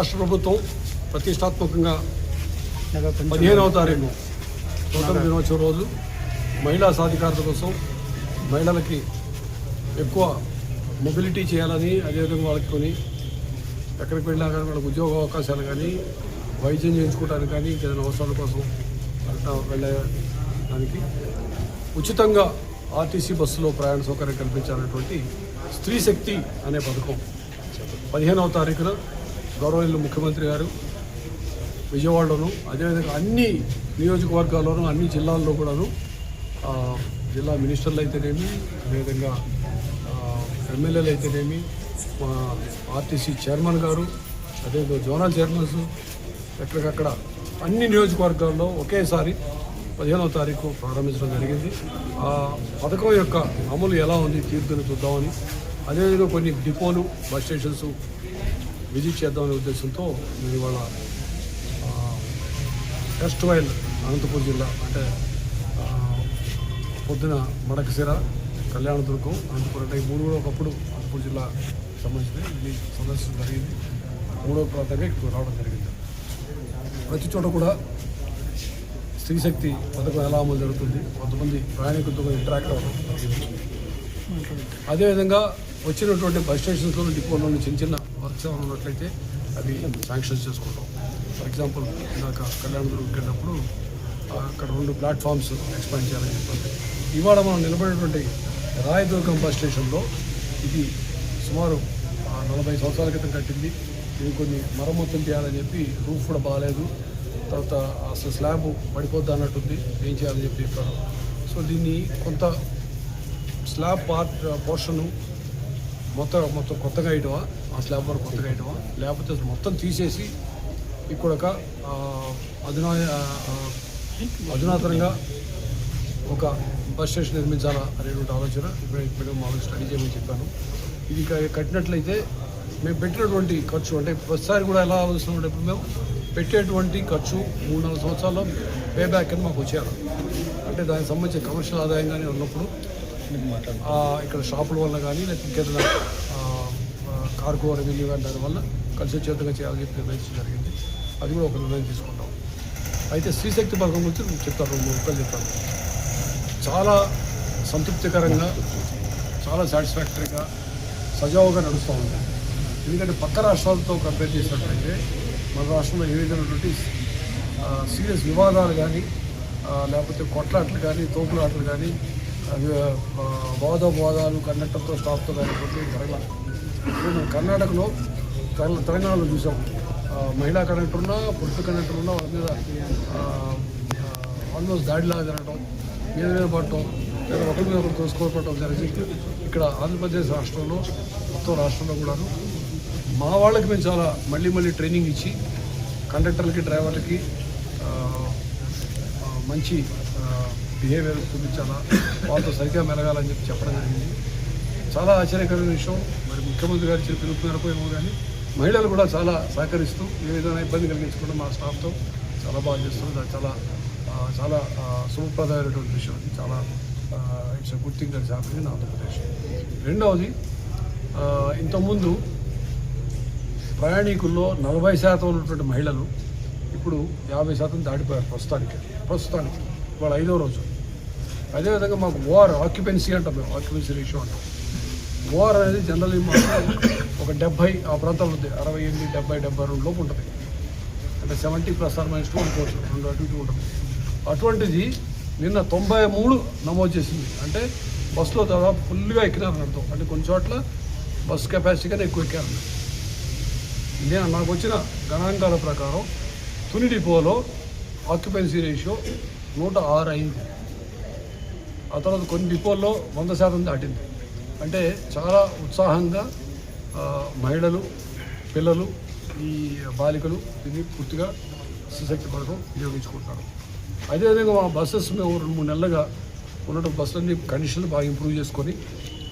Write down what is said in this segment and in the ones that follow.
రాష్ట్ర ప్రభుత్వం ప్రతిష్టాత్మకంగా పదిహేనవ తారీఖు స్వతంత్ర దినోత్సవం రోజు మహిళా సాధికారత కోసం మహిళలకి ఎక్కువ మొబిలిటీ చేయాలని అదేవిధంగా వాళ్ళకి కొని ఎక్కడికి వెళ్ళినా కానీ వాళ్ళకి ఉద్యోగ అవకాశాలు కానీ వైద్యం చేయించుకోవడానికి కానీ ఇంకేదైనా అవసరాల కోసం వెళ్ళే దానికి ఉచితంగా ఆర్టీసీ బస్సులో ప్రయాణ సౌకర్యం కల్పించాలనేటువంటి స్త్రీ శక్తి అనే పథకం పదిహేనవ తారీఖున గౌరవనీయులు ముఖ్యమంత్రి గారు విజయవాడలోను అదేవిధంగా అన్ని నియోజకవర్గాల్లోనూ అన్ని జిల్లాల్లో కూడాను జిల్లా మినిస్టర్లు అయితేనేమి అదేవిధంగా ఎమ్మెల్యేలు అయితేనేమి మా ఆర్టీసీ చైర్మన్ గారు అదేవిధంగా జోనల్ చైర్మన్స్ ఎక్కడికక్కడ అన్ని నియోజకవర్గాల్లో ఒకేసారి పదిహేనవ తారీఖు ప్రారంభించడం జరిగింది. ఆ పథకం యొక్క అమలు ఎలా ఉంది తీర్థను చూద్దామని అదేవిధంగా కొన్ని డిపోలు బస్ స్టేషన్స్ విజిట్ చేద్దామనే ఉద్దేశంతో నేను ఇవాళ వెస్ట్ వైల్ అనంతపురం జిల్లా అంటే పొద్దున మడకసిర కళ్యాణదుర్గం అనంతపురం అంటే ఈ మూడు కూడా ఒకప్పుడు అనంతపురం జిల్లా సంబంధించిన ఇది సందర్శన జరిగింది మూడో ప్రాంతంగా ఇక్కడ రావడం జరిగింది ప్రతి చోట కూడా స్త్రీశక్తి పథకం ఎలా అమలు జరుగుతుంది కొంతమంది ప్రయాణికులతో ఇంటరాక్ట్ అవ్వడం జరిగింది అదేవిధంగా వచ్చినటువంటి బస్ స్టేషన్స్లో డిపోలో చిన్న చిన్న వర్క్స్ ఏమైనా ఉన్నట్లయితే అవి శాంక్షన్స్ చేసుకుంటాం. ఫర్ ఎగ్జాంపుల్ ఇందాక కళ్యాణదుర్గకి వెళ్ళినప్పుడు అక్కడ రెండు ప్లాట్ఫామ్స్ ఎక్స్పాండ్ చేయాలని చెప్పండి. ఇవాళ మనం నిలబడినటువంటి రాయదుర్గం బస్ స్టేషన్లో ఇది సుమారు నలభై సంవత్సరాల క్రితం కట్టింది. ఇది కొన్ని మరమ్మతులు చేయాలని చెప్పి రూఫ్ కూడా బాగాలేదు. తర్వాత అసలు స్లాబ్ పడిపోద్ది అన్నట్టుంది. ఏం చేయాలని చెప్పి చెప్పారు. సో దీన్ని కొంత స్లాబ్ పార్ట్ పోర్షను మొత్తం మొత్తం కొత్తగా వేయటమా ఆ స్లాబ్ వరకు కొత్తగా వేయటమా? లేకపోతే అసలు మొత్తం తీసేసి ఇక్కడ ఒక అధునా అధునాతనంగా ఒక బస్ స్టేషన్ నిర్మించాలా అనేటువంటి ఆలోచన ఇప్పుడు ఇప్పుడు మామూలు స్టడీ చేయమని చెప్పాను. ఇది కట్టినట్లయితే మేము పెట్టినటువంటి ఖర్చు అంటే ప్రతిసారి కూడా ఎలా ఆలోచిస్తున్నాం ఇప్పుడు మేము పెట్టేటువంటి ఖర్చు మూడు నాలుగు సంవత్సరాల్లో పే బ్యాక్ అని మాకు వచ్చారు అంటే దానికి సంబంధించిన కమర్షియల్ ఆదాయం కానీ ఉన్నప్పుడు ఇక్కడ షాపుల వల్ల కానీ లేకపోతే ఇంకేదైనా కార్గో రెవెన్యూ కానీ దానివల్ల కలిసి చేతగా చేయాలని చెప్పి నిర్ణయించడం జరిగింది. అది కూడా ఒక నిర్ణయం తీసుకుంటాం. అయితే శ్రీశక్తి పథకం గురించి నేను చెప్తాను రెండు రూపాయలు చెప్తాను. చాలా సంతృప్తికరంగా చాలా సాటిస్ఫాక్టరీగా సజావుగా నడుస్తూ ఉంది. ఎందుకంటే పక్క రాష్ట్రాలతో కంపేర్ చేసినట్లయితే మన రాష్ట్రంలో ఏ విధమైనటువంటి సీరియస్ వివాదాలు కానీ లేకపోతే కొట్లాట్లు కానీ తోపులాట్లు కానీ వాదోపవాదాలు కండక్టర్తో స్టాఫ్తో కానీ జరగలేదు. మనం కర్ణాటకలో తెలంగాణలో చూసాం మహిళా కండక్టర్ ఉన్నా పురుషుల కండక్టర్ ఉన్నా వాళ్ళ మీద ఆల్మోస్ట్ దాడిలాగా జరగటం మీద మీద పడటం లేదా ఒకరి మీద ఒకరు తోసుకోపడటం జరిగింది. ఇక్కడ ఆంధ్రప్రదేశ్ రాష్ట్రంలో మొత్తం రాష్ట్రంలో కూడాను మా వాళ్ళకి మేము చాలా మళ్ళీ మళ్ళీ ట్రైనింగ్ ఇచ్చి కండక్టర్లకి డ్రైవర్లకి మంచి బిహేవియర్ చూపించాలా వాళ్ళతో సరిగ్గా మెలగాలని చెప్పి చెప్పడం జరిగింది. చాలా ఆశ్చర్యకరమైన విషయం. మరి ముఖ్యమంత్రి గారు చెప్పిన మేరకు ఏమో కానీ మహిళలు కూడా చాలా సహకరిస్తూ ఏ విధమైన ఇబ్బంది కలిగించకుండా మా స్టాఫ్తో చాలా బాగా చేస్తున్నారు. అది చాలా చాలా శుభప్రదమైనటువంటి విషయం. అది చాలా it's good thing that's happening in Andhra Pradesh. రెండవది ఇంతకుముందు ప్రయాణికుల్లో నలభై శాతం ఉన్నటువంటి మహిళలు ఇప్పుడు యాభై శాతం దాటిపోయారు ప్రస్తుతానికి. ప్రస్తుతానికి. ఇవాళ ఐదో రోజు. అదేవిధంగా మాకు ఓఆర్ ఆక్యుపెన్సీ అంటాం మేము. ఆక్యుపెన్సీ రేషియో అంటాం. ఓఆర్ అనేది జనరల్లీ మాత్రం ఒక డెబ్బై ఆ ప్రాంతంలో ఉంది. అరవై ఎనిమిది డెబ్బై డెబ్బై రెండు లోపు ఉంటుంది. అంటే seventy plus or minus two అనుకోవచ్చు. రెండు అటు ఇటు ఉంటుంది. అటువంటిది నిన్న తొంభై మూడు నమోదు చేసింది. అంటే బస్సులో దాదాపు ఫుల్గా ఎక్కినారని అర్థం అంటే కొన్ని చోట్ల బస్ కెపాసిటీ కన్నా ఎక్కువ ఎక్కారు. నేను నాకు వచ్చిన గణాంకాల ప్రకారం తుని డిపోలో ఆక్యుపెన్సీ రేషియో నూట ఆరు అయింది. ఆ తర్వాత కొన్ని డిపోల్లో వంద శాతం దాటింది. అంటే చాలా ఉత్సాహంగా మహిళలు పిల్లలు ఈ బాలికలు దీన్ని పూర్తిగా సుశక్తి పథకం వినియోగించుకుంటున్నారు. అదేవిధంగా మా బస్సెస్ మేము రెండు మూడు నెలలుగా ఉన్నటువంటి బస్సులన్నీ కండిషన్లు బాగా ఇంప్రూవ్ చేసుకొని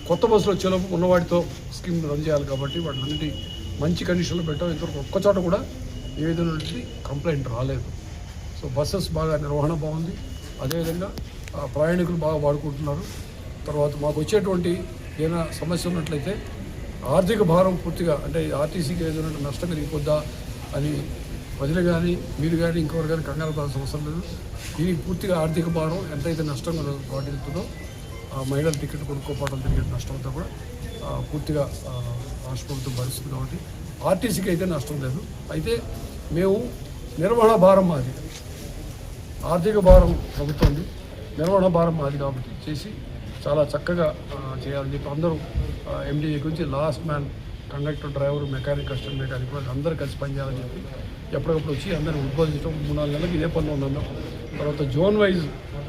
కొత్త బస్సులు వచ్చేలోపు ఉన్నవాటితో స్కీమ్ రన్ చేయాలి కాబట్టి వాటిని మంచి కండిషన్లో పెట్టాం. ఇంతవరకు ఒక్క చోట కూడా ఏ విధమైనటువంటి కంప్లైంట్ రాలేదు. సో బస్సెస్ బాగా నిర్వహణ బాగుంది. అదేవిధంగా ఆ, ప్రయాణికులు బాగా వాడుకుంటున్నారు. తర్వాత మాకు వచ్చేటువంటి ఏదైనా సమస్య ఉన్నట్లయితే ఆర్థిక భారం పూర్తిగా అంటే ఆర్టీసీకి ఏదైనా నష్టం కలిగిపోద్దా అది ప్రజలు కానీ మీరు కానీ ఇంకొకరు కానీ కంగారు పడాల్సిన అవసరం లేదు. దీనికి పూర్తిగా ఆర్థిక భారం ఎంతైతే నష్టం వాటిల్తుందో ఆ మహిళల టికెట్ కొనుక్కోపోవడం జరిగే నష్టం అంతా కూడా పూర్తిగా రాష్ట్ర ప్రభుత్వం భరిస్తుంది కాబట్టి ఆర్టీసీకి అయితే నష్టం లేదు. అయితే మేము నిర్వహణ భారం మాది. ఆర్థిక భారం ప్రభుత్వం నిర్వహణ భారం మాది కాబట్టి చేసి చాలా చక్కగా చేయాలని చెప్పి అందరూ ఎండీ గురించి last man conductor driver mechanic customer mechanic కూడా అందరూ కలిసి పనిచేయాలని చెప్పి ఎప్పటికప్పుడు వచ్చి అందరిని ఉద్బోధించడం మూడు నాలుగు నెలలకు ఇదే పనిలో ఉన్నాం తర్వాత జోన్ వైజ్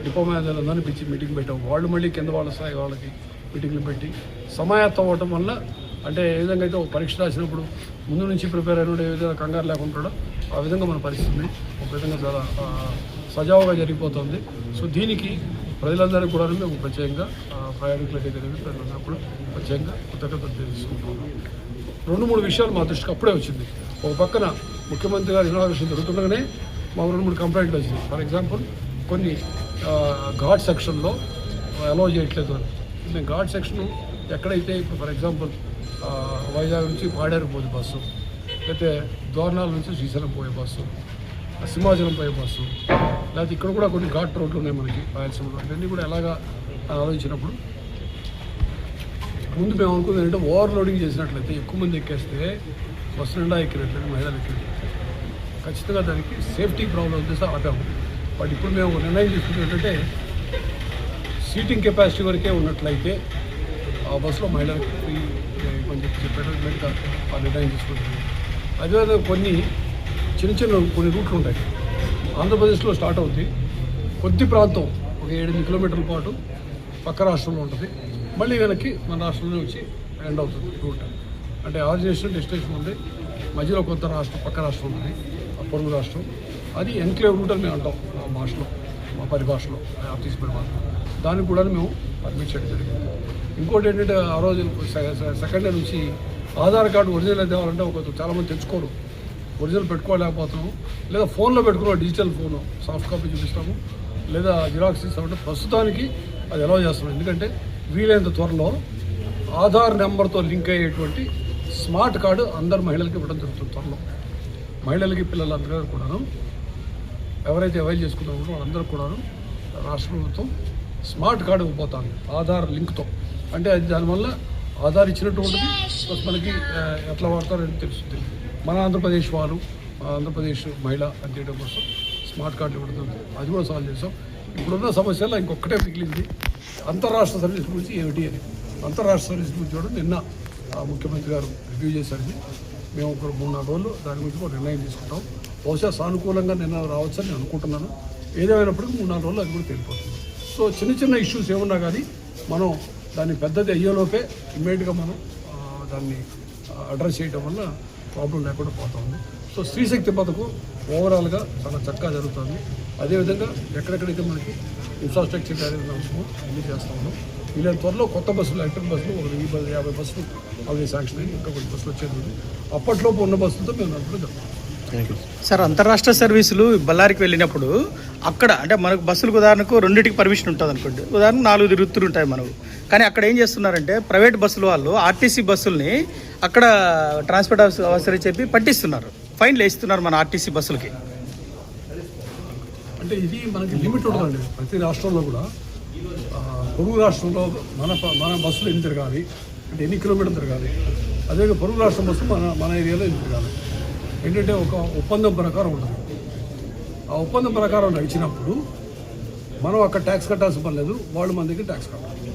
డిపో మేనేజర్లు అందరినీ పిలిచి మీటింగ్ పెట్టాం వాళ్ళు మళ్ళీ కింద వాళ్ళ స్థాయి వాళ్ళకి మీటింగ్లు పెట్టి సమాయత్తం అవ్వటం వల్ల అంటే ఏ విధంగా అయితే ఒక పరీక్ష రాసినప్పుడు ముందు నుంచి ప్రిపేర్ అయిన ఏ విధంగా కంగారు లేకుండా ఆ విధంగా మన పరిస్థితిని ఒక విధంగా చాలా సజావుగా జరిగిపోతుంది. సో దీనికి ప్రజలందరికీ కూడా మేము ప్రత్యేకంగా ఆ, ప్రయాణికులకి అయితే ప్రజలందరూ కూడా ప్రత్యేకంగా కృతజ్ఞతలు తెలుసుకుంటున్నాం రెండు మూడు విషయాలు మా దృష్టికి అప్పుడే వచ్చింది. ఒక పక్కన ముఖ్యమంత్రి గారు ఇనాగ్రేషన్ జరుగుతుండగానే మా రెండు మూడు కంప్లైంట్లు వచ్చింది ఫర్ ఎగ్జాంపుల్ కొన్ని ఘాట్ సెక్షన్లో అలౌ చేయట్లేదు అని. మేము ఘాట్ సెక్షన్ ఎక్కడైతే ఇప్పుడు ఫర్ ఎగ్జాంపుల్ వైజాగ్ నుంచి పాడేరు పోయే బస్సు లేకపోతే దోర్నాల నుంచి శ్రీశైలం పోయే బస్సు సింహాచలం బైపాస్ బస్సు. లేకపోతే ఇక్కడ కూడా కొన్ని ఘాట్ రోడ్లు ఉన్నాయి మనకి రాయలసీమలో. ఇవన్నీ కూడా ఎలాగా ఆలోచించినప్పుడు ముందు మేము అనుకుంది ఏంటంటే ఓవర్లోడింగ్ చేసినట్లయితే ఎక్కువ మంది ఎక్కేస్తే బస్సు నిండా ఎక్కినట్లయితే మహిళలు ఎక్కినట్లయితే ఖచ్చితంగా దానికి సేఫ్టీ ప్రాబ్లం వచ్చేసి ఆపాము బట్ ఇప్పుడు మేము నిర్ణయం తీసుకుంటే ఏంటంటే సీటింగ్ కెపాసిటీ వరకే ఉన్నట్లయితే ఆ బస్సులో మహిళలకు ఫ్రీ అని చెప్పి చెప్పేటట్లుగా ఆ నిర్ణయం తీసుకుంటున్నాం అదేవిధంగా కొన్ని చిన్న చిన్న కొన్ని రూట్లు ఉంటాయి. ఆంధ్రప్రదేశ్లో స్టార్ట్ అవుతుంది కొద్ది ప్రాంతం ఒక ఏడెనిమిది కిలోమీటర్ల పాటు పక్క రాష్ట్రంలో ఉంటుంది. మళ్ళీ వెనక్కి మన రాష్ట్రంలో వచ్చి ఎండ్ అవుతుంది రూట్. అంటే ఆరిజినేషన్ డెస్టినేషన్ ఉంది. మధ్యలో కొత్త రాష్ట్రం పక్క రాష్ట్రం ఉంది. ఆ పొరుగు రాష్ట్రం. అది ఎన్క్లేవ్ రూట్ అని మేము అంటాం మా భాషలో మా పరిభాషలో ఆర్టీసీ పరిభాష దానికి కూడా మేము పర్మిట్ చేయడం జరిగింది. ఇంకోటి ఏంటంటే ఆ రోజు సెకండ్ నుంచి ఆధార్ కార్డు ఒరిజినల్ తేవాలంటే ఒక చాలామంది తెచ్చుకోరు. ఒరిజినల్ పెట్టుకోలేకపోతున్నాము లేదా ఫోన్లో పెట్టుకున్నాం డిజిటల్ ఫోన్. సాఫ్ట్ కాపీ చూపిస్తాము. లేదా జిరాక్స్ ఇస్తామంటే ప్రస్తుతానికి అది ఎలా చేస్తున్నాం. ఎందుకంటే వీలైనంత త్వరలో ఆధార్ నెంబర్తో లింక్ అయ్యేటువంటి స్మార్ట్ కార్డు అందరు మహిళలకి ఇవ్వడం జరుగుతుంది త్వరలో. మహిళలకి పిల్లలందరూ కూడాను. ఎవరైతే అవైల్ చేసుకున్నారో వాళ్ళందరూ కూడాను రాష్ట్ర ప్రభుత్వం స్మార్ట్ కార్డు ఇవ్వబోతాను ఆధార్ లింక్తో. అంటే అది దానివల్ల ఆధార్ ఇచ్చినట్టు ఉంటుంది. ప్లస్ మనకి ఎట్లా వాడతారని తెలుస్తుంది. మన ఆంధ్రప్రదేశ్ వారు ఆంధ్రప్రదేశ్ మహిళ అని కోసం స్మార్ట్ కార్డు ఇవ్వడం అది కూడా సాల్వ్ చేసాం. ఇప్పుడున్న సమస్యలో ఇంకొకటే మిగిలింది అంతర్రాష్ట్ర సర్వీస్ గురించి ఏమిటి అని. అంతర్రాష్ట్ర సర్వీస్ గురించి కూడా నిన్న ముఖ్యమంత్రి గారు రివ్యూ చేశారని మేము ఒక మూడు నాలుగు రోజులు దాని గురించి ఒక నిర్ణయం తీసుకుంటాం. బహుశా సానుకూలంగా నిన్న రావచ్చని నేను అనుకుంటున్నాను. ఏదేమైనప్పటికీ మూడు నాలుగు రోజులు అది కూడా తెలిపోతుంది. సో చిన్న చిన్న ఇష్యూస్ ఏమున్నా కానీ మనం దాన్ని పెద్దది అయ్యేలోపే ఇమ్మీడియట్గా మనం దాన్ని అడ్రస్ చేయడం వల్ల ప్రాబ్లం లేకుండా పోతా ఉంది సో స్త్రీశక్తి పథకం ఓవరాల్గా చాలా చక్కగా జరుగుతుంది. అదేవిధంగా ఎక్కడెక్కడైతే మనకి ఇన్ఫ్రాస్ట్రక్చర్ కార్యక్రమం అవసరమో అన్నీ చేస్తా ఉన్నాం. త్వరలో కొత్త బస్సులు ఎలక్ట్రిక్ బస్సులు ఒక వెయ్యి యాభై బస్సులు అవి శాంక్షన్ అయ్యి ఇంకా కొన్ని బస్సులు వచ్చేది అప్పట్లోపు ఉన్న బస్సులతో మేము నడుపుతూ జరుగుతాం సార్ అంతరాష్ట్ర సర్వీసులు బళ్ళారికి వెళ్ళినప్పుడు అక్కడ అంటే మనకు బస్సులకు ఉదాహరణకు రెండింటికి పర్మిషన్ ఉంటుంది అనుకోండి. ఉదాహరణకు నాలుగు తిరుగుతులు ఉంటాయి మనకు. కానీ అక్కడ ఏం చేస్తున్నారంటే ప్రైవేట్ బస్సుల వాళ్ళు ఆర్టీసీ బస్సుల్ని అక్కడ ట్రాన్స్పోర్ట్ అవసరం చెప్పి పట్టిస్తున్నారు. ఫైన్లు వేస్తున్నారు మన ఆర్టీసీ బస్సులకి. అంటే ఇది మనకి లిమిట్ ఉంటుందండి. ప్రతి రాష్ట్రంలో కూడా. పొరుగు రాష్ట్రంలో మన మన బస్సులు ఎన్ని తిరగాలి? అంటే ఎన్ని కిలోమీటర్లు తిరగాలి? అదే పొరుగు రాష్ట్రం బస్సు మన మన ఏరియాలో ఎన్ని తిరగాలి? ఏంటంటే ఒక ఒప్పందం ప్రకారం ఉంటుంది. ఆ ఒప్పందం ప్రకారం నడిచినప్పుడు మనం అక్కడ ట్యాక్స్ కట్టాల్సిన పని లేదు వాళ్ళు మన దగ్గర ట్యాక్స్ కట్టాలి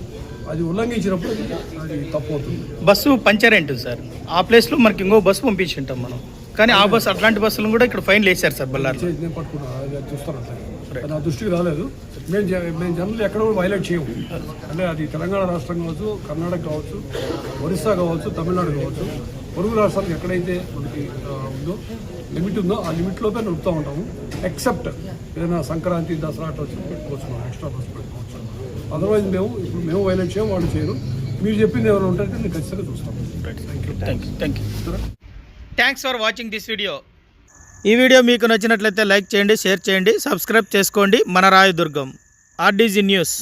అది ఉల్లంఘించినప్పుడు అది తప్పు అవుతుంది బస్సు పంచర్ ఏంటుంది సార్. ఆ ప్లేస్లో మనకి ఇంకో బస్సు పంపించి ఉంటాం మనం. కానీ ఆ బస్సు అట్లాంటి బస్సులను కూడా ఇక్కడ ఫైన్ వేసారు సార్ చేసి నేను పట్టుకున్నా చూస్తాను అది నా దృష్టికి రాలేదు. మేము మేము జనరల్ ఎక్కడ కూడా వైలేట్ చేయము. అంటే అది తెలంగాణ రాష్ట్రం కావచ్చు కర్ణాటక కావచ్చు ఒరిస్సా కావచ్చు తమిళనాడు కావచ్చు. పొరుగు రాష్ట్రాలకు ఎక్కడైతే మనకి ఉందో లిమిట్ ఉందో ఆ లిమిట్లోపే నడుపుతూ ఉంటాము. ఎక్సెప్ట్ ఏదైనా సంక్రాంతి దసరా అట్లా వచ్చి పెట్టుకోవచ్చు మనం ఎక్స్ట్రా బస్ పెట్టుకోవచ్చు అదర్వైజ్ మేము ఇప్పుడు మేము వైలేట్ చేయం వాళ్ళు చేయరు. మీరు చెప్పింది ఎవరు ఉంటే నేను ఖచ్చితంగా చూస్తాం thank you thank you thank you thanks for watching this video ఈ వీడియో మీకు నచ్చినట్లయితే లైక్ చేయండి షేర్ చేయండి సబ్స్క్రైబ్ చేసుకోండి. మన రాయదుర్గం ఆర్డీజీ న్యూస్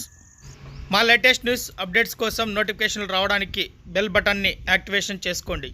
మా లేటెస్ట్ న్యూస్ అప్డేట్స్ కోసం నోటిఫికేషన్లు రావడానికి బెల్ బటన్ని యాక్టివేషన్ చేసుకోండి.